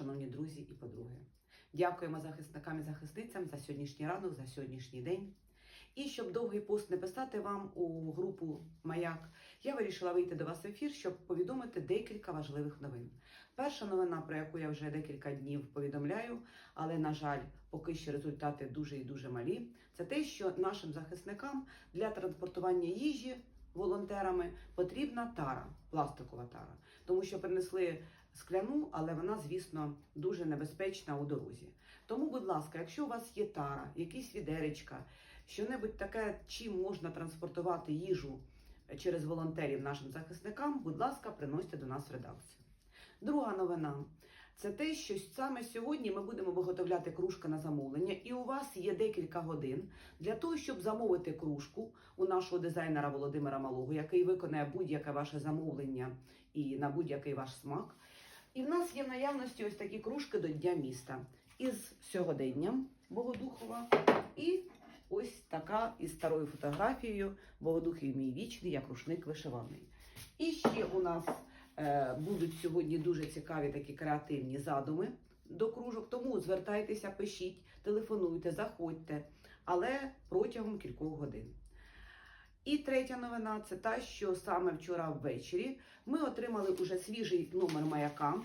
шановні друзі і подруги. Дякуємо захисникам і захисницям за сьогоднішній ранок, за сьогоднішній день. І щоб довгий пост не писати вам у групу Маяк, я вирішила вийти до вас в ефір, щоб повідомити декілька важливих новин. Перша новина, про яку я вже декілька днів повідомляю, але на жаль, поки що результати дуже і дуже малі. Це те, що нашим захисникам для транспортування їжі волонтерами потрібна тара, пластикова тара, тому що принесли скляну, але вона, звісно, дуже небезпечна у дорозі. Тому, будь ласка, якщо у вас є тара, якісь відеречка, що-небудь таке, чим можна транспортувати їжу через волонтерів нашим захисникам, будь ласка, приносьте до нас в редакцію. Друга новина це те, що саме сьогодні ми будемо виготовляти кружка на замовлення, і у вас є декілька годин для того, щоб замовити кружку у нашого дизайнера Володимира Малого, який виконає будь-яке ваше замовлення і на будь-який ваш смак. І в нас є в наявності ось такі кружки до Дня міста із сьогоденням Богодухова і ось така із старою фотографією Богодухів мій вічний, як рушник вишиваний. І ще у нас будуть сьогодні дуже цікаві такі креативні задуми до кружок. Тому звертайтеся, пишіть, телефонуйте, заходьте, але протягом кількох годин. І третя новина це та, що саме вчора ввечері ми отримали уже свіжий номер маяка,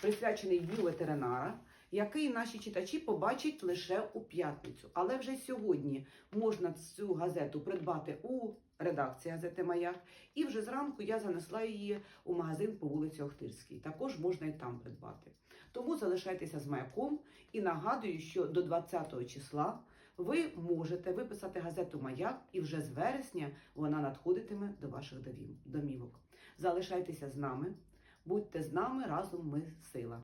присвячений Дню ветеринара, який наші читачі побачать лише у п'ятницю. Але вже сьогодні можна цю газету придбати у редакції газети Маяк. І вже зранку я занесла її у магазин по вулиці Охтирській. Також можна і там придбати. Тому залишайтеся з маяком і нагадую, що до 20 числа ви можете виписати газету Маяк, і вже з вересня вона надходитиме до ваших домівок. Залишайтеся з нами, будьте з нами разом. Ми сила.